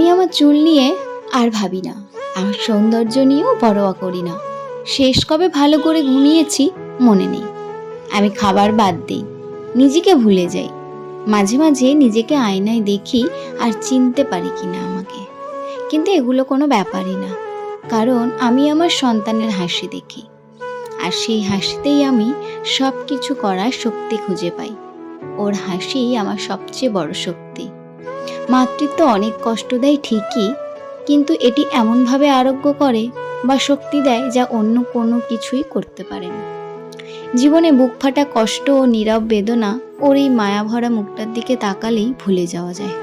আমি আমার চুল নিয়ে আর ভাবি না। আমার সৌন্দর্য নিয়েও পরোয়া করি না। শেষ কবে ভালো করে ঘুমিয়েছি, মনে নেই। আমি খাবার বাদ দিই, নিজেকে ভুলে যাই। মাঝে মাঝে নিজেকে আয়নায় দেখি আর চিনতে পারি কিনা আমাকে। কিন্তু এগুলো কোনো ব্যাপারই না। কারণ আমি আমার সন্তানের হাসি দেখি। আর সেই হাসিতেই আমি সব কিছু করার শক্তি খুঁজে পাই। ওর হাসি আমার সবচেয়ে বড় শক্তি। মাতৃত্ব অনেক কষ্ট দেয় ঠিকই, কিন্তু এটি এমনভাবে আরোগ্য করে বা শক্তি দেয় যা অন্য কোনো কিছুই করতে পারে না। জীবনে বুক ফাটা কষ্ট ও নীরব বেদনা ওর এই মায়াভরা মুখটার দিকে তাকালেই ভুলে যাওয়া যায়।